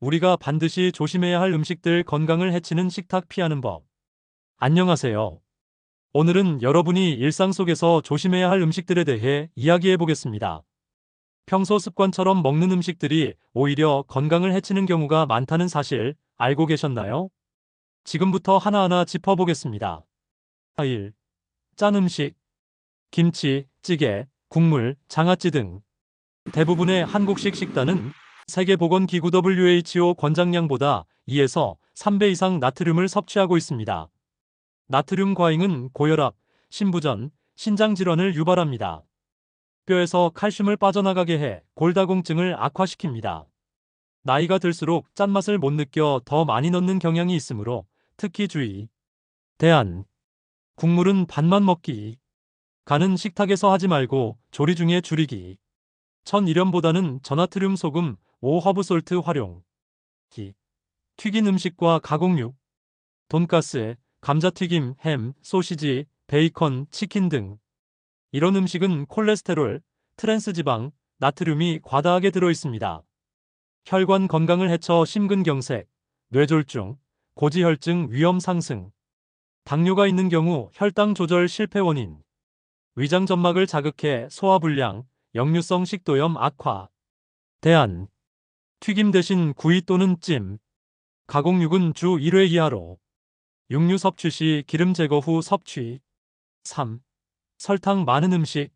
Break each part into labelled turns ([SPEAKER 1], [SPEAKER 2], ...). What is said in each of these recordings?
[SPEAKER 1] 우리가 반드시 조심해야 할 음식들 건강을 해치는 식탁 피하는 법. 안녕하세요. 오늘은 여러분이 일상 속에서 조심해야 할 음식들에 대해 이야기해 보겠습니다. 평소 습관처럼 먹는 음식들이 오히려 건강을 해치는 경우가 많다는 사실 알고 계셨나요? 지금부터 하나하나 짚어보겠습니다. 1. 짠 음식. 김치, 찌개, 국물, 장아찌 등. 대부분의 한국식 식단은 세계보건기구 WHO 권장량보다 2에서 3배 이상 나트륨을 섭취하고 있습니다. 나트륨 과잉은 고혈압, 신부전, 신장 질환을 유발합니다. 뼈에서 칼슘을 빠져나가게 해 골다공증을 악화시킵니다. 나이가 들수록 짠맛을 못 느껴 더 많이 넣는 경향이 있으므로 특히 주의. 대안. 국물은 반만 먹기. 간은 식탁에서 하지 말고 조리 중에 줄이기. 천일염보다는 전나트륨 소금, 5 허브솔트 활용. 기. 튀긴 음식과 가공육. 돈가스, 감자튀김, 햄, 소시지, 베이컨, 치킨 등. 이런 음식은 콜레스테롤, 트랜스지방, 나트륨이 과다하게 들어 있습니다. 혈관 건강을 해쳐 심근경색, 뇌졸중, 고지혈증 위험 상승. 당뇨가 있는 경우 혈당 조절 실패 원인. 위장 점막을 자극해 소화불량, 역류성 식도염 악화. 대안. 튀김 대신 구이 또는 찜. 가공육은 주 1회 이하로. 육류 섭취 시 기름 제거 후 섭취. 3. 설탕 많은 음식.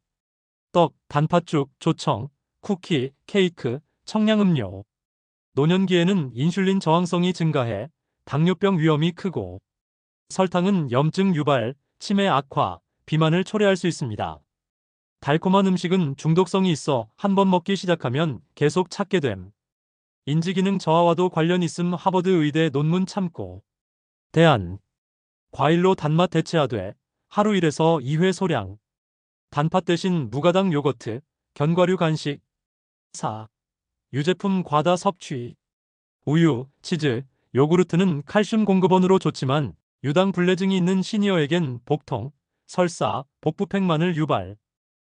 [SPEAKER 1] 떡, 단팥죽, 조청, 쿠키, 케이크, 청량음료. 노년기에는 인슐린 저항성이 증가해 당뇨병 위험이 크고 설탕은 염증 유발, 치매 악화, 비만을 초래할 수 있습니다. 달콤한 음식은 중독성이 있어 한 번 먹기 시작하면 계속 찾게 됨. 인지기능 저하와도 관련 있음 하버드 의대 논문 참고. 대안. 과일로 단맛 대체하되 하루 1에서 2회 소량. 단팥 대신 무가당 요거트, 견과류 간식. 4. 유제품 과다 섭취. 우유, 치즈, 요구르트는 칼슘 공급원으로 좋지만 유당 불내증이 있는 시니어에겐 복통, 설사, 복부팽만을 유발.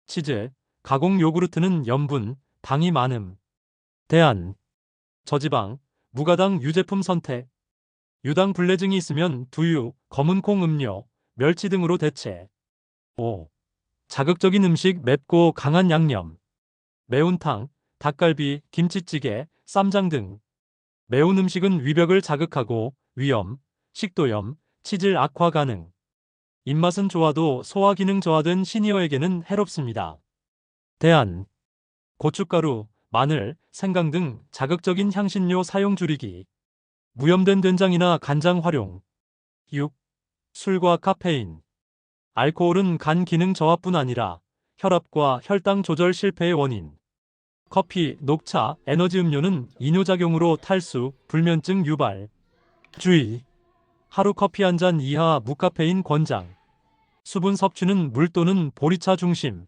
[SPEAKER 1] 치즈, 가공 요구르트는 염분, 당이 많음. 대안. 저지방, 무가당 유제품 선택. 유당 불내증이 있으면 두유, 검은콩 음료, 멸치 등으로 대체. 5. 자극적인 음식 맵고 강한 양념. 매운탕, 닭갈비, 김치찌개, 쌈장 등. 매운 음식은 위벽을 자극하고 위염, 식도염, 치질 악화 가능. 입맛은 좋아도 소화 기능 저하된 시니어에게는 해롭습니다. 대안. 고춧가루, 마늘, 생강 등 자극적인 향신료 사용 줄이기. 무염된 된장이나 간장 활용. 6. 술과 카페인. 알코올은 간 기능 저하뿐 아니라 혈압과 혈당 조절 실패의 원인. 커피, 녹차, 에너지 음료는 이뇨작용으로 탈수, 불면증 유발. 주의. 하루 커피 한 잔 이하 무카페인 권장. 수분 섭취는 물 또는 보리차 중심.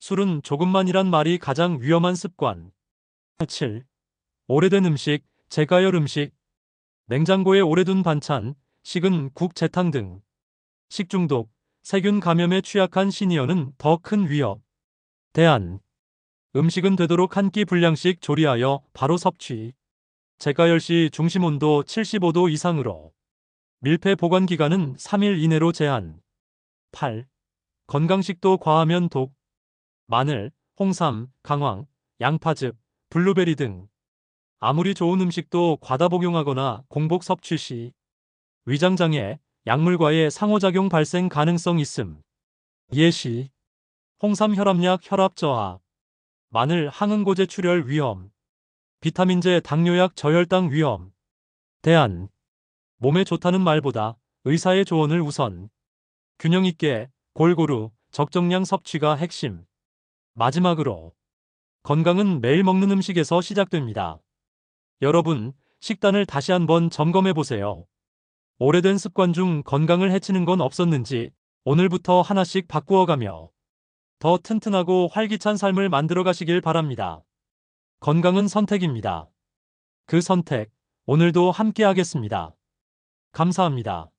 [SPEAKER 1] 술은 조금만이란 말이 가장 위험한 습관. 7. 오래된 음식, 재가열 음식. 냉장고에 오래 둔 반찬, 식은 국, 재탕 등. 식중독, 세균 감염에 취약한 시니어는 더 큰 위협. 대안. 음식은 되도록 한 끼 분량씩 조리하여 바로 섭취. 재가열 시 중심 온도 75도 이상으로. 밀폐 보관 기간은 3일 이내로 제한. 8. 건강식도 과하면 독. 마늘, 홍삼, 강황, 양파즙, 블루베리 등. 아무리 좋은 음식도 과다 복용하거나 공복 섭취 시 위장장애, 약물과의 상호작용 발생 가능성 있음. 예시. 홍삼 혈압약 혈압 저하. 마늘 항응고제 출혈 위험. 비타민제 당뇨약 저혈당 위험. 대안. 몸에 좋다는 말보다 의사의 조언을 우선. 균형 있게 골고루 적정량 섭취가 핵심. 마지막으로 건강은 매일 먹는 음식에서 시작됩니다. 여러분, 식단을 다시 한번 점검해 보세요. 오래된 습관 중 건강을 해치는 건 없었는지 오늘부터 하나씩 바꾸어 가며 더 튼튼하고 활기찬 삶을 만들어 가시길 바랍니다. 건강은 선택입니다. 그 선택, 오늘도 함께 하겠습니다. 감사합니다.